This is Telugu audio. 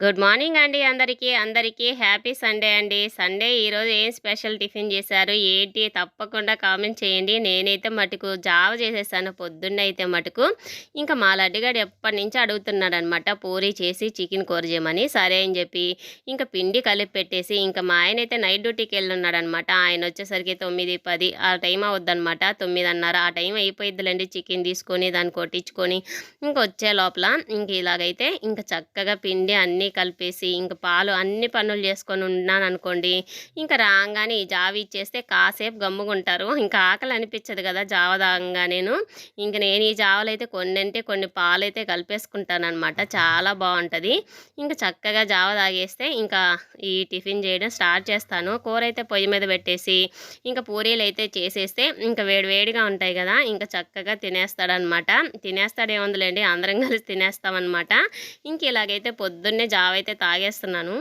గుడ్ మార్నింగ్ అండి అందరికీ. అందరికీ హ్యాపీ సండే అండి. సండే ఈరోజు ఏం స్పెషల్ టిఫిన్ చేశారు? ఏంటి? తప్పకుండా కామెంట్ చేయండి. నేనైతే మటుకు జావ చేసేసాను పొద్దున్న అయితే మటుకు. ఇంకా మా లడ్డుగాడు ఎప్పటి నుంచి అడుగుతున్నాడు అనమాట పూరి చేసి చికెన్ కూర చేయమని. సరే అని చెప్పి ఇంకా పిండి కలిపి పెట్టేసి ఇంకా మా ఆయన అయితే నైట్ డ్యూటీకి వెళ్ళున్నాడు అనమాట ఆయన వచ్చేసరికి తొమ్మిది పది ఆ టైం అవుద్దనమాట. తొమ్మిదిన్నర ఆ టైం అయిపోయిద్దిలేండి చికెన్ తీసుకొని దాన్ని కొట్టించుకొని. ఇంక వచ్చే లోపల ఇంక ఇలాగైతే ఇంకా చక్కగా పిండి అన్నీ కలిపేసి ఇంకా పాలు అన్ని పనులు చేసుకొని ఉన్నాను అనుకోండి ఇంకా రాగానే ఈ జావ ఇచ్చేస్తే కాసేపు గమ్ముకుంటారు ఇంకా ఆకలి అనిపించదు కదా జావ తాగంగా నేను. ఇంకా నేను ఈ జావలు అయితే కొన్ని అంటే కొన్ని పాలు అయితే కలిపేసుకుంటాను అనమాట చాలా బాగుంటుంది ఇంకా చక్కగా జావ తాగేస్తే ఇంకా ఈ టిఫిన్ చేయడం స్టార్ట్ చేస్తాను. కూర అయితే పొయ్యి మీద పెట్టేసి ఇంకా పూరీలు అయితే చేసేస్తే ఇంకా వేడివేడిగా ఉంటాయి కదా ఇంకా చక్కగా తినేస్తాడనమాట తినేస్తాడేముందులేండి అందరం కలిసి తినేస్తామన్నమాట. ఇంక ఇలాగైతే పొద్దున్నే జావ అయితే తాగేస్తున్నాను.